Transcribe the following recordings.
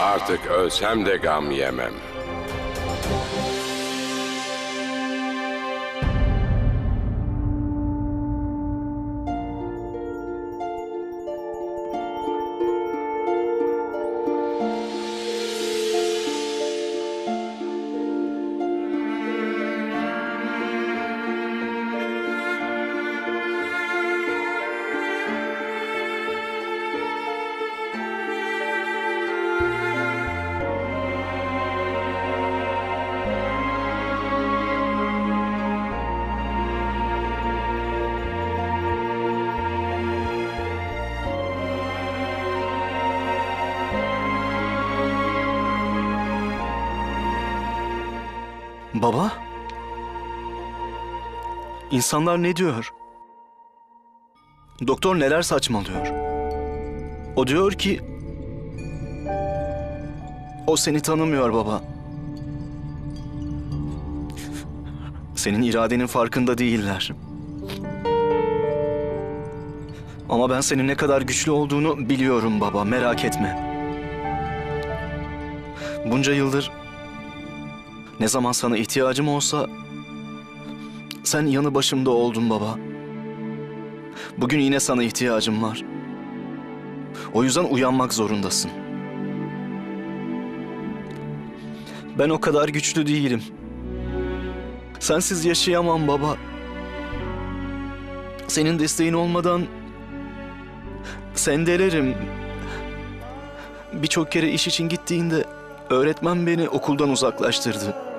Artık ölsem de gam yemem. Baba? İnsanlar ne diyor? Doktor neler saçmalıyor? O diyor ki... O seni tanımıyor baba. Senin iradenin farkında değiller. Ama ben senin ne kadar güçlü olduğunu biliyorum baba, merak etme. Bunca yıldır ne zaman sana ihtiyacım olsa sen yanı başımda oldun baba. Bugün yine sana ihtiyacım var. O yüzden uyanmak zorundasın. Ben o kadar güçlü değilim. Sensiz yaşayamam baba. Senin desteğin olmadan sendelerim. Birçok kere iş için gittiğinde öğretmen beni okuldan uzaklaştırdı.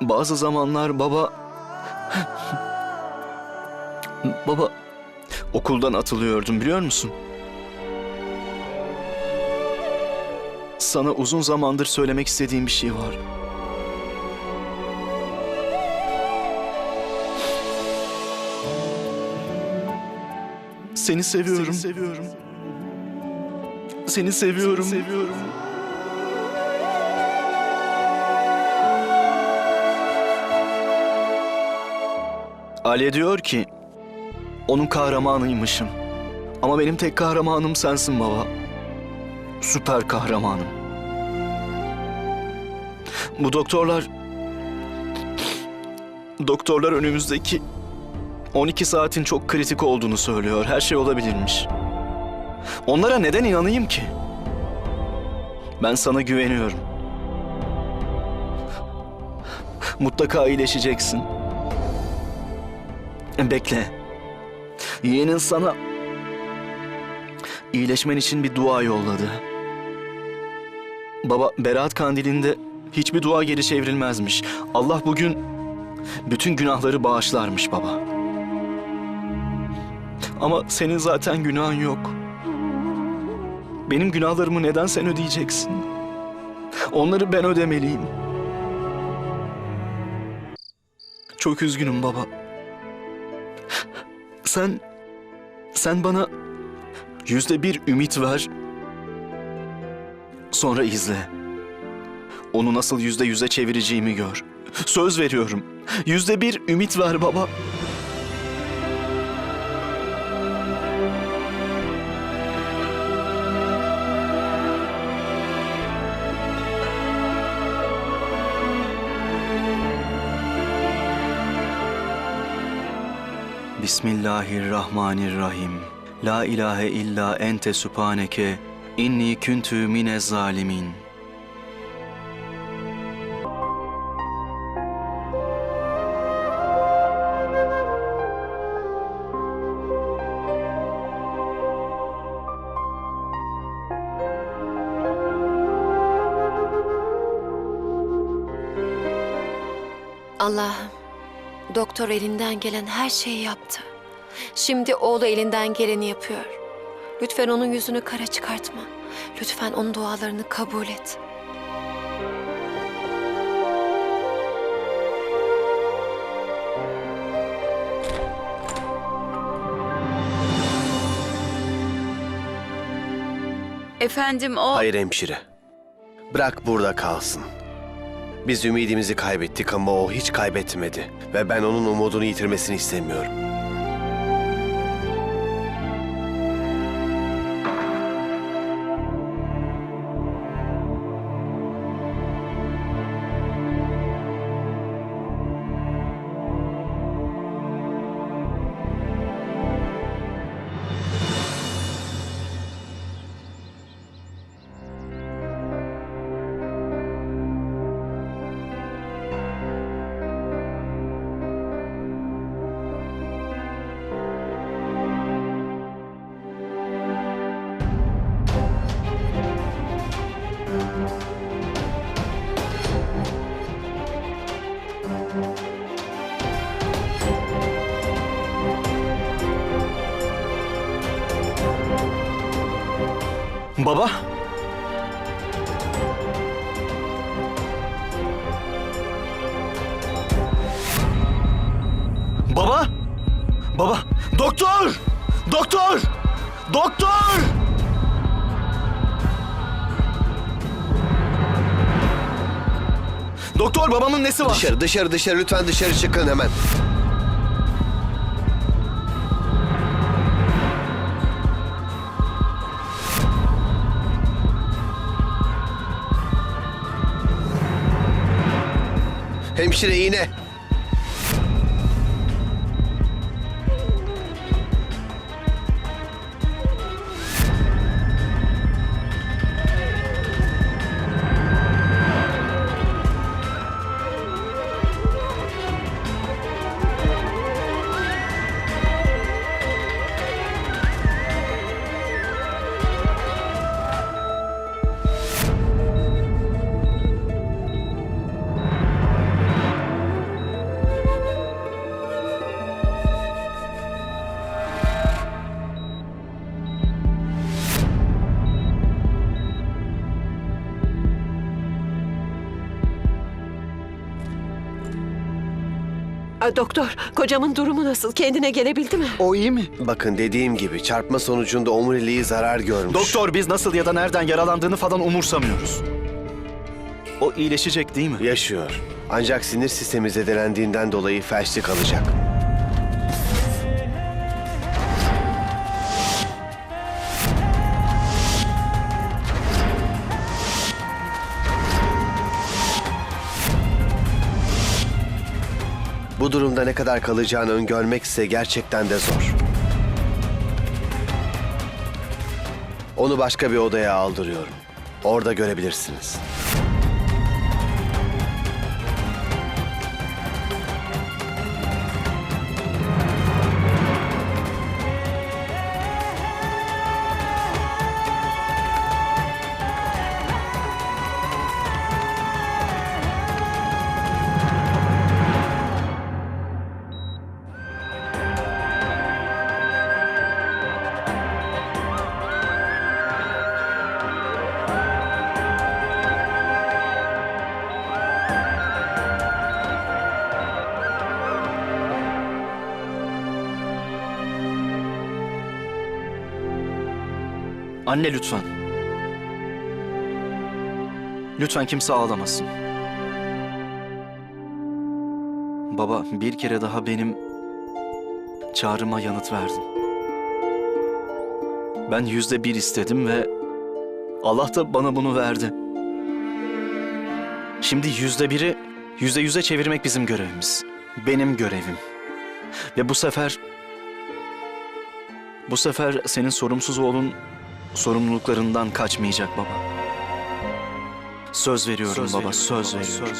Bazı zamanlar baba... baba okuldan atılıyordum biliyor musun? Sana uzun zamandır söylemek istediğim bir şey var. Seni seviyorum. Seni seviyorum. Seni seviyorum. Seni seviyorum. Ali diyor ki onun kahramanıymışım. Ama benim tek kahramanım sensin baba. Süper kahramanım. Bu doktorlar doktorlar önümüzdeki 12 saatin çok kritik olduğunu söylüyor. Her şey olabilirmiş. Onlara neden inanayım ki? Ben sana güveniyorum. Mutlaka iyileşeceksin. Bekle. Yeğenin sana iyileşmen için bir dua yolladı. Baba Berat Kandili'nde hiçbir dua geri çevrilmezmiş. Allah bugün bütün günahları bağışlarmış baba. Ama senin zaten günahın yok. Benim günahlarımı neden sen ödeyeceksin? Onları ben ödemeliyim. Çok üzgünüm baba. Sen, sen bana yüzde bir ümit ver. Sonra izle. Onu nasıl yüzde yüze çevireceğimi gör. Söz veriyorum. Yüzde bir ümit ver baba. Bismillahirrahmanirrahim. La ilahe illa ente subhaneke inni küntü mine zalimin. Allah'ım, doktor elinden gelen her şeyi yaptı. Şimdi oğlu elinden geleni yapıyor. Lütfen onun yüzünü kara çıkartma. Lütfen onun dualarını kabul et. Efendim o... Hayır hemşire. Bırak burada kalsın. Biz ümidimizi kaybettik ama o hiç kaybetmedi. Ve ben onun umudunu yitirmesini istemiyorum. Baba? Baba? Baba? Doktor! Doktor! Doktor! Doktor babamın nesi var? Dışarı, dışarı, dışarı. Lütfen dışarı çıkın hemen. Hemşire iğne. Aa, Doktor, kocamın durumu nasıl? Kendine gelebildi mi? O iyi mi? Bakın dediğim gibi çarpma sonucunda omuriliği zarar görmüş. Doktor biz nasıl ya da nereden yaralandığını falan umursamıyoruz. O iyileşecek değil mi? Yaşıyor. Ancak sinir sistemi zedelendiğinden dolayı felçli kalacak. Bu durumda ne kadar kalacağını öngörmek ise gerçekten de zor. Onu başka bir odaya aldırıyorum. Orada görebilirsiniz. Anne lütfen. Lütfen kimse ağlamasın. Baba bir kere daha benim çağrıma yanıt verdin. Ben yüzde bir istedim ve Allah da bana bunu verdi. Şimdi yüzde biri yüzde yüze çevirmek bizim görevimiz. Benim görevim. Ve bu sefer... Bu sefer senin sorumsuz oğlun sorumluluklarından kaçmayacak baba. Söz veriyorum baba, söz veriyorum.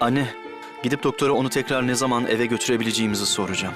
Anne, gidip doktora onu tekrar ne zaman eve götürebileceğimizi soracağım.